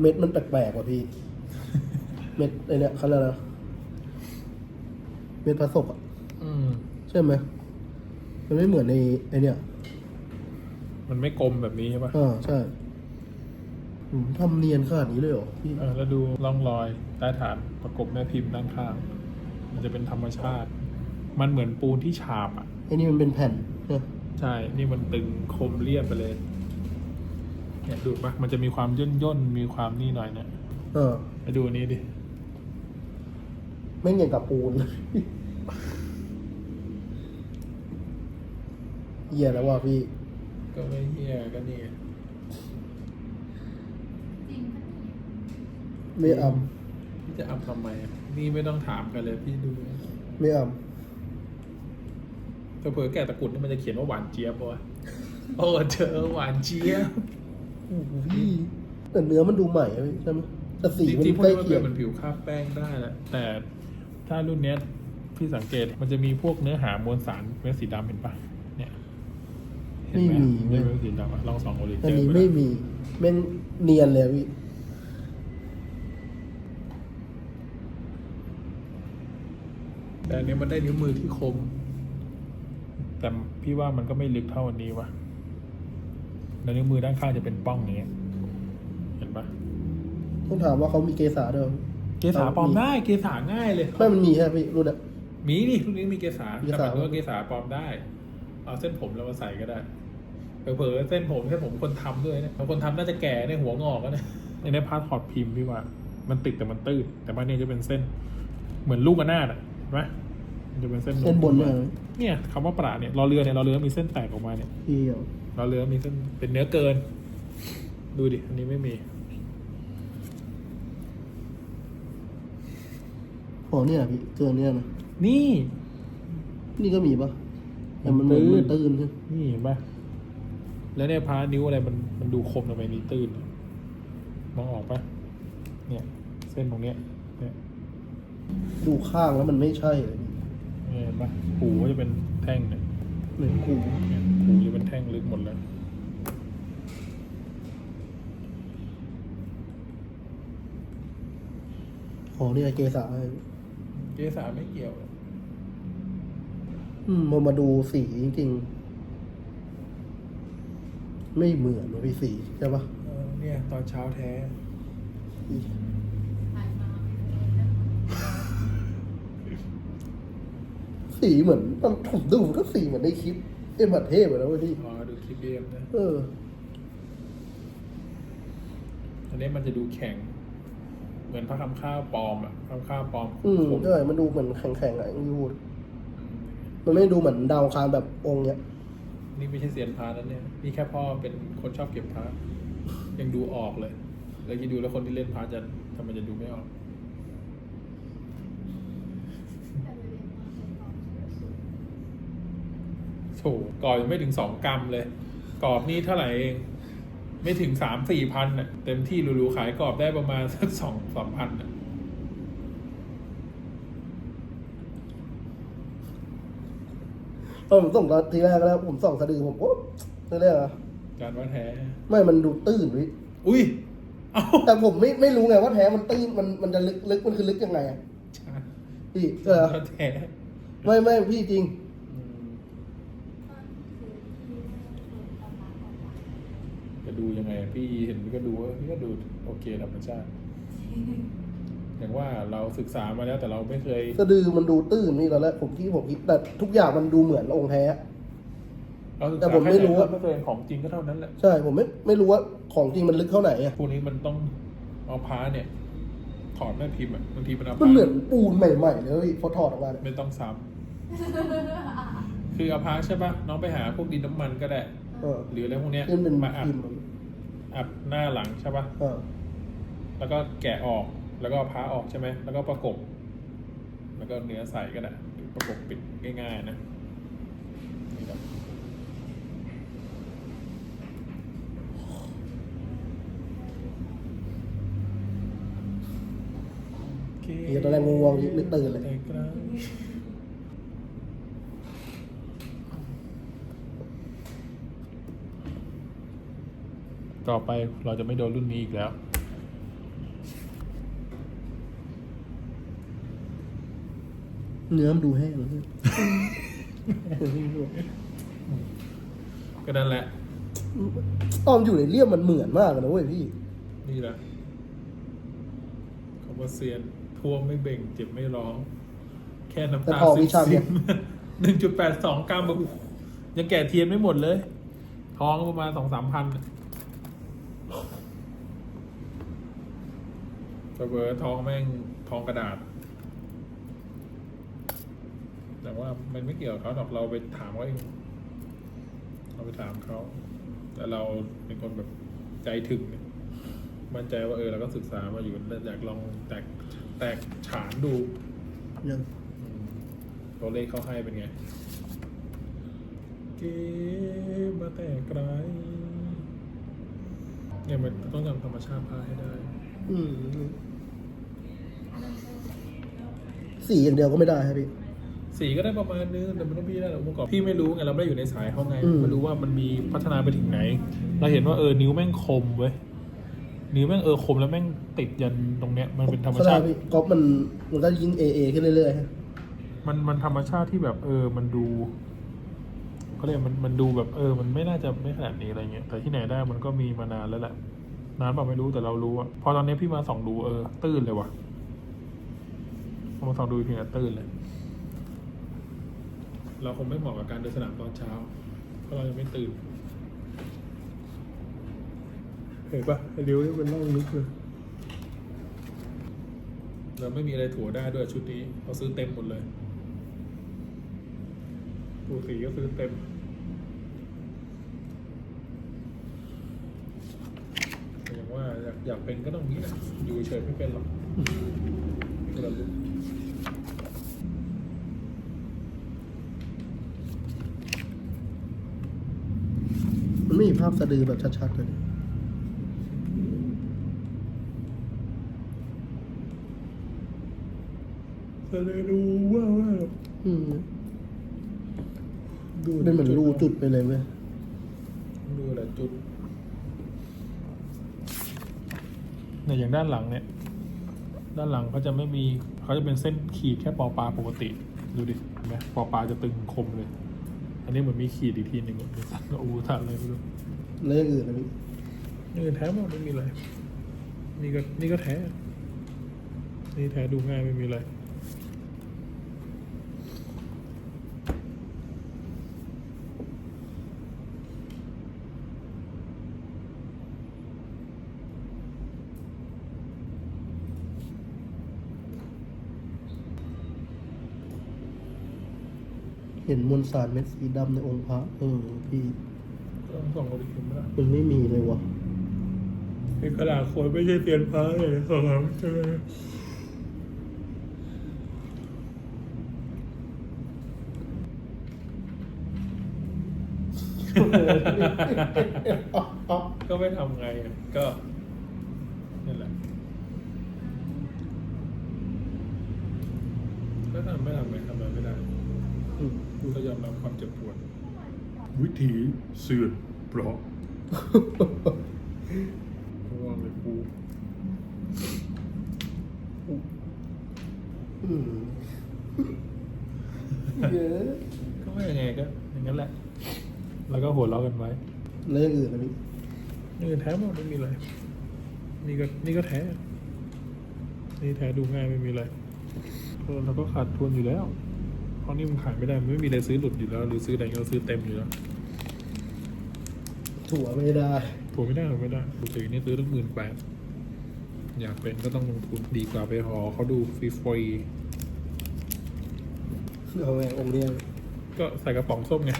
เม็ดมันแปลกๆว่ะพี่ เม็ดไอเนี้ยเขาเรียกอะไรนะเม็ดพระศกอะอืมใช่ไหมมันไม่เหมือนในไอเนี้ยมันไม่กลมแบบนี้ใช่ปะอ่าใช่อืมทำเนียนขนาดนี้เลยเหรอพี่ เออแล้วดูร่องรอยใต้ฐานประกบแม่พิมพ์ด้านข้าง มันจะเป็นธรรมชาติ มันเหมือนปูนที่ฉาบอะ ไอนี่มันเป็นแผ่นใช่ไหมใช่ นี่มันตึงคมเรียบไปเลย เนี่ยดูปะมันจะมีความย่นย่นๆมีความนี่หน่อยเนี่ยเออไปดูอันนี้ดิ ไม่เงียงกับปูน เหี้ยแล้วว่ะพี่ ก็ไม่เฮียก็นี่จริงปะเนี่ยไม่อพี่จะอัพทำไมอะนี่ไม่ต้องถามกันเลยพี่ดูำไม่อเผลอๆแกะตะกรุดนี่มันจะเขียนว่าหวานเจี๊ยบปะวะโอ้เธอหวานเจี๊ยบำโอ้โหพี่แต่เนื้อมันดูใหม่อะพี่ใช่ไหมแต่สีจมันริงๆพวกใกล้นี้มันเคีเป็ยนงเหมือนผิวคาบแป้งได้แหละแต่ถ้ารุ่นเนี้ยพี่สังเกตมันจะมีพวกเนื้อหามวลสารเม็ดสีดำเห็นปะเนี่ยเห็นไม่หมีเม็ดสีดำอะลองส่องโอริอัเจนอนี้ร์ไม่มีแม่งเนียนเลยอะพี่แต่อันนี้มันได้นิ้วมือที่คม แต่พี่ว่ามันก็ไม่ลึกเท่าอันนี้วะ แล้วนิ้วมือด้านข้างจะเป็นป้องอย่างเงี้ยเห็นปะต้องถามว่าเขามีเกสาด้วยไหมเกสาปลอมได้เกสาง่ายเลยไม่มันมีใช่ไหมพี่รุ่นอะมีนี่รุ่นนี้มีเกสาเกแต่สาหมายถึงว่าเกสาปลอมได้เอาเส้นผมเรามาใส่ก็ได้เผลอๆเส้นผมเส้นผมคนทำด้วยเนี่ยบางคนทำน่าจะแก่ในยหัวงอกแล้วเนี่ยในในพาร์ทถอดพิมพ์พี่ว่า มันติดแต่มันตื้นแต่ว่าเนี่ยจะเป็นเส้น เหมือนลูกกระนาดอะเห็นไหมมันจะเป็นเส้นเส้นบนเนี่ยเนี่ยคำว่าประเนี่ยรอเรือเนี่ยรอเรือมีเส้นแตกออกมาเนี่ยพี่เอารอเรือมีเส้นเป็นเนื้อเกิน ดูดิ อันนี้ไม่มีอ๋อเนี่ยพี่เกินเนี่ยนะนี่ นี่ก็มีปะแต่มันเหมือนตื้มันนตื้นใช่ไหมนี่เห็นปะแล้วเนี่ยพานิ้วอะไรมันมันดูคมทำไมนี้ตื้นมองออกปะเนี่ย เส้นตรงเนี้ยเนี่ยดูข้างแล้วมันไม่ใช่เลยพี่เนี่ยเห็นปะหูก็จะเป็นแท่งเนี่ย เหมือนกูเนี่ยหูจะเป็นแท่งลึกหมดเลยอ๋อเนี่ยเกสาเกสาไม่เกี่ยวอืมพอมาดูสีจริงๆ ไม่เหมือนว่ะพี่สีใช่ปะเออเนี่ย ตอนเช้าแท้ ถ่ายมาไม่เคยนะ สีเหมือนตอนผมดูก็สีเหมือนในคลิปเอ็มบัตเทพเลยนะเว้ยพี่รอดูคลิปเอ็มนะเออ อันนี้มันจะดูแข็ง เหมือนพระคำข้าวปลอมอะพระคำข้าวปลอมอืมคมใช่มันดูเหมือนแข็งๆอะอย่างที่พูดมันไม่ดูเหมือนดาวอังคารแบบองค์เนี้ย นี่ไม่ใช่เซียนพาร์ทนะเนี่ย นี่แค่พ่อเป็นคนชอบเก็บพาร์ทยังดูออกเลย แล้วคิดดูแล้วคนที่เล่นพาร์ทจะทำไมจะดูไม่ออก แต่ไปเรียนมาเป็นความเชื่อส่วน โถกรอบยังไม่ถึงสองกรัมเลยกรอบนี่เท่าไหร่เอง ไม่ถึงสามสี่พันน่ะ เต็มที่รูๆขายกรอบได้ประมาณสักสองสามพันน่ะตอนผมส่งตอนทีแรกแล้ว ผมส่องสะดือผมโอ้ทีแรกอะการว่าแท้ ไม่มันดูตื้นวิอุ้ยเอ้าแต่ผมไม่ไม่รู้ไงว่าแท้มันตื้นมันมันจะลึกลึกมันคือลึกยังไงอะใช่พี่เออว่าแท้ ไม่ไม่พี่จริง อืม ก็คือที่ไม่เคยตอนรักออกมา จะดูยังไง พี่เห็นพี่ก็ดูว่าพี่ก็ดูโอเคธรรมชาติอย่างว่าเราศึกษามาแล้วแต่เราไม่เคยสะดือมันดูตื้นนี่ตอนแรกผมคิดผมคิดแต่ทุกอย่างมันดูเหมือนองค์แท้เราศึกแต่ษาผมไม่รู้แค่ว่าไหนก็ไม่เคยเห็นของจริงก็เท่านั้นแหละใช่ผมไม่ไม่รู้ว่าของจริงมันลึกเท่าไหนอะพวกนี้มันต้องเอาพาเนี่ย ถอดแม่พิมพ์อะบางทีมันเอามันพาเหมือนปูนใหม่ๆเลยพี่พอถอดออกมาเนี่ยไม่ต้องซ้ำคือเอาพาใช่ปะน้องไปหาพวกดินน้ำมันก็ได้เออหรืออะไรพวกเนี้ยที่มันเป็นมาอัดพิมพ์ อัดหน้าหลังใช่ปะเออแล้วก็แกะออกแล้วก็เอาพาออกใช่ไหม แล้วก็ประกบ แล้วก็เนื้อใส่ก็ได้ประกบปิดง่ายๆนะนี่ครับโอเคเฮียตอนแรกงงๆนึกตื่นเลย ต่อไปเราจะไม่โดนรุ่นนี้อีกแล้ว เนื้อมันดูแห้งเลยก็นั่นแหละตอนอยู่ในเลี่ยมมันเหมือนมากนะเว้ยพี่ นี่แหละคำว่าเซียนท่วมไม่เบ่ง เจ็บไม่ร้อง แค่น้ำตาซึมซึมหนึ่งจุดแปดสองกรัมแบบยังแก่เทียนไม่หมดเลย ท้องประมาณสองสามพัน เบอร์ทองแม่งทองกระดาษ แต่ว่ามันไม่เกี่ยวกับเขาหรอกเราไปถามเขาเองเราไปถามเขาแต่เราเป็นคนแบบใจถึงเนี่ยมั่นใจว่าเออเราก็ศึกษามาอยู่อยากลองแตกแตกฉานดูยังตัวเลขเขาให้เป็นไง เกมมาแต่ไกลเนี่ยมันต้องจำธรรมชาติพาให้ได้ อืม สีอย่างเดียวก็ไม่ได้ครับพี่ สีก็ได้ประมาณนึงแต่มันต้องพี่ได้หรอกองค์ประกอบพี่ไม่รู้ไงเราไม่ได้อยู่ในสายเขาไงอืม ไม่รู้ว่ามันมีพัฒนาไปถึงไหน เราเห็นว่าเออนิ้วแม่งคมเว้ยนิ้วแม่งเออคมแล้วแม่งติดยันตรงเนี้ยมันเป็นธรรมแสดชางติ พี่ก๊อฟมันมันก็ยิ่งเอเอขึ้นเรื่อยๆฮะมันมันธรรมชาติที่แบบเออ มันดูเขาเรียกมันมันดูแบบเออ มันไม่น่าจะไม่ขนาดนี้อะไรเงี้ย แต่ที่ไหนได้มันก็มีมานานแล้วแหละนานเปล่าไม่รู้แต่เรารู้อะพอตอนนี้พี่มาส่องดูเออ ตื้นเลยว่ะพอ มาส่องดูอีกทีอะตื้นเลย เราคงไม่เหมาะกับการเดินสนามตอนเช้า เพราะเรายังไม่ตื่น เห็นปะไอ้เลี้ยวนี่เป็นร่องลึกเลยเราไม่มีอะไรถั่วได้ด้วยชุดนี้เราซื้อเต็มหมดเลยปูสีก็ซื้อเต็มแต่อย่างว่าอยากอยากเป็นก็ต้องอย่างนี้แหละอยู่เฉยๆไม่เป็นหรอกคนละลุก มันไม่มีภาพสะดือแบบชัดๆเลยจะเลยดูว่าว่าอืมดูเป็นเหมือนรูจุดไปเลยเว้ยดูแหละจุดเนี่ยอย่างด้านหลังเนี่ย ด้านหลังเขาจะไม่มีเขาจะเป็นเส้นขีดแค่ปอปลาปกติ ดูดิเห็นไหมปอปลาจะตึงคมเลย อันนี้เหมือนมีขีดอีกทีหนึ่งมีสันอูทันอะไรไม่รู้แล้วอย่างอื่นนะพี่นี่แท้หมดไม่มีอะไร นี่ก็นี่ก็แท้ นี่แท้ดูง่ายไม่มีอะไร เห็นมวลสารเม็ดสีดำในองค์พระเออพี่ก็ต้องส่องบริคิมไม่ได้มันไม่มีเลยวะเป็นขนาดคนไม่ใช่เตียนพระเลยสองหามเจอก็ไม่ทำไงอะก็นั่นแหละก็ทำไม่ทำไงทำ อะไรไม่ได้อืมก็ยอมรับความเจ็บปวด วิธีเสื่อมเพราะก็ว่าเลยกูอืมเยอะก็ไม่ยังไงก็อย่างนั้นแหละ แล้วก็หัวเราะกันไว้แล้วอย่างอื่นนะพี่นี่แท้หมดไม่มีอะไรนี่ก็นี่ก็แท้ นี่แท้ดูง่ายไม่มีอะไรเออเราก็ขาดทุนอยู่แล้วเพ ราะนี่มันขายไม่ได้มันไม่มีอะไรซื้อหลุดอยู่แล้ว หรือซื้ออะไรก็ซื้อเต็มอยู่แล้วถั่วไม่ได้ ถูกไม่ได้ถูกไม่ได้ปกตินี่ซื้อตั้งหมื่นแปดอยากเป็นก็ต้องลงทุนดีกว่าไปหอเขาดูฟรีฟรีเอาไงองค์เนี้ยๆก็ใส่กระป๋องส้มไง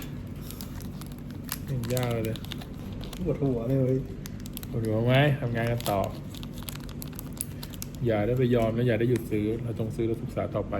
ยังยากเลยปวดหัวเลยเว้ยปวดหัวไหมทำงานกันต่อ อย่าได้ไปยอมและอย่าได้หยุดซื้อเราจงซื้อและศึกษาต่อไป